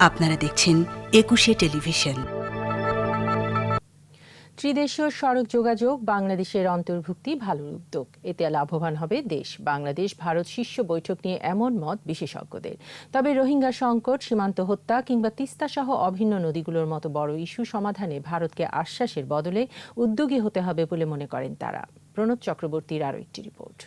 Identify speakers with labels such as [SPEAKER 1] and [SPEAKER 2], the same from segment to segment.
[SPEAKER 1] আপনারা দেখছেন একুশে টেলিভিশন।
[SPEAKER 2] ত্রিদেশীয় সড়ক যোগাযোগ বাংলাদেশের অন্তর্ভুক্তি ভালো উদ্যোগ। এতে লাভবান হবে দেশ বাংলাদেশ ভারত শীর্ষ বৈঠক নিয়ে এমন মত বিশেষজ্ঞদের। তবে রোহিঙ্গা সংকট সীমান্ত হত্যা কিংবা তিস্তা সহ অভিন্ন নদীগুলোর মতো বড় ইস্যু সমাধানে ভারতকে আশ্বাসের বদলে উদ্যোগী হতে হবে বলে মনে করেন তারা। প্রণব চক্রবর্তীর আরও একটি রিপোর্ট।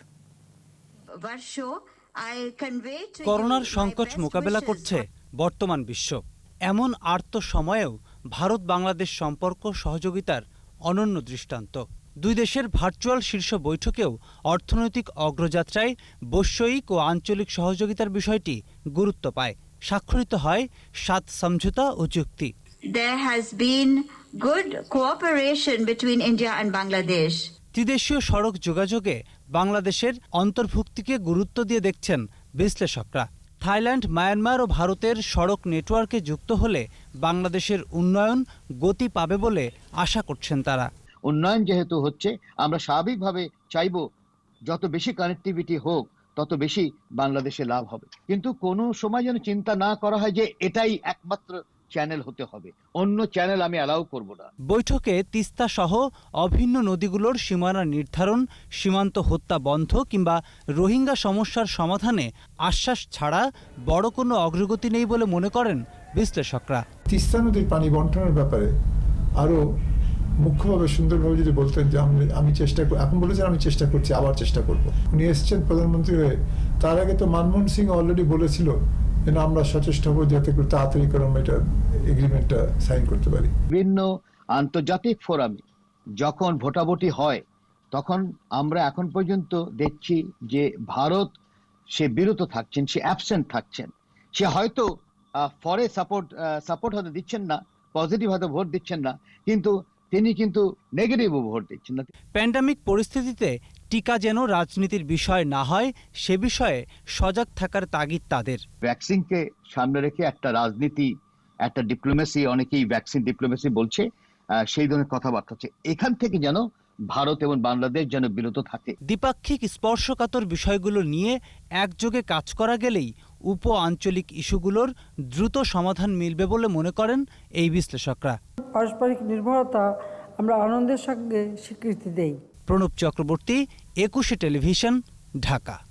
[SPEAKER 3] করোনার সংকট মোকাবেলা করছে বর্তমান বিশ্ব। এমন আর্ত সময়েও ভারত বাংলাদেশ সম্পর্ক সহযোগিতার অনন্য দৃষ্টান্ত। দুই দেশের ভার্চুয়াল শীর্ষ বৈঠকেও অর্থনৈতিক অগ্রযাত্রায় বৈষয়িক ও আঞ্চলিক সহযোগিতার বিষয়টি গুরুত্ব পায়। স্বাক্ষরিত হয় সাত সমঝোতা ও চুক্তি।
[SPEAKER 4] There has been good cooperation between India and Bangladesh.
[SPEAKER 3] ত্রিদেশীয় সড়ক যোগাযোগে বাংলাদেশের অন্তর্ভুক্তিকে গুরুত্ব দিয়ে দেখছেন বিশ্লেষকরা। থাইল্যান্ড, মায়ানমার ও ভারতের সড়ক নেটওয়ার্কে যুক্ত হলে বাংলাদেশের উন্নয়ন গতি পাবে বলে আশা করছেন তারা।
[SPEAKER 5] উন্নয়ন যেহেতু হচ্ছে, আমরা স্বাভাবিকভাবে চাইব যত বেশি কানেক্টিভিটি হোক, তত বেশি বাংলাদেশে লাভ হবে। কিন্তু কোনো সময় যেন চিন্তা না করা হয় যে এটাই একমাত্র চ্যানেল হতে হবে। অন্য চ্যানেল আমি অ্যালাউ করব না।
[SPEAKER 3] বৈঠকে তিস্তা সহ অভিন্ন নদীগুলোর সীমানা নির্ধারণ সীমান্ত হত্যা বন্ধ কিংবা রোহিঙ্গা সমস্যার সমাধানে আশ্বাস ছাড়া বড় কোনো অগ্রগতি নেই বলে মনে করেন বিশ্লেষকরা।
[SPEAKER 6] তিস্তা নদীর পানি বন্টনের ব্যাপারে আরও মুখ্যভাবে সুন্দরভাবে যদি বলতেন যে আমি আমি চেষ্টা কর- এখন বলেছেন আমি চেষ্টা করছি আবার চেষ্টা করব। উনি এসছেন প্রধানমন্ত্রী হয়ে। তার আগে তো মনমোহন সিং অলরেডি বলেছিল যে না, আমরা সচেষ্ট যাতে করে তাড়াতাড়ি করে আমরা এটা এগ্রিমেন্টটা সাইন করতে পারি।
[SPEAKER 5] বিভিন্ন আন্তর্জাতিক ফোরামে যখন ভোটাভুটি হয় তখন আমরা এখন পর্যন্ত দেখছি যে ভারত সে বিরত থাকছেন সে অ্যাবসেন্ট থাকছেন। সে হয়তো ফরে সাপোর্ট সাপোর্ট হয়তো দিচ্ছেন না পজিটিভ হয়তো ভোট দিচ্ছেন না কিন্তু তিনি কিন্তু নেগেটিভ ভোট দিচ্ছেন। না
[SPEAKER 3] প্যান্ডামিক পরিস্থিতিতে টিকা যেন রাজনীতির বিষয় না হয় সে বিষয়ে সজাগ থাকার তাগিদ তাদের।
[SPEAKER 5] ভ্যাকসিনকে সামনে রেখে একটা রাজনীতি একটা ডিপ্লোমেসি অনেকেই ভ্যাকসিন ডিপ্লোমেসি বলছে সেই ধরনের কথাবার্তা হচ্ছে। এখান থেকে যেন ভারত এবং বাংলাদেশ যেন বিরত থাকে।
[SPEAKER 3] দ্বিপাক্ষিক স্পর্শকাতর বিষয়গুলো নিয়ে একযোগে কাজ করা গেলেই উপ আঞ্চলিক ইস্যুগুলোর দ্রুত সমাধান মিলবে বলে মনে করেন এই বিশ্লেষকরা।
[SPEAKER 7] পারস্পরিক নির্ভরতা আমরা আনন্দের সঙ্গে স্বীকৃতি দেই।
[SPEAKER 3] প্রণব চক্রবর্তী একুশে টেলিভিশন ঢাকা।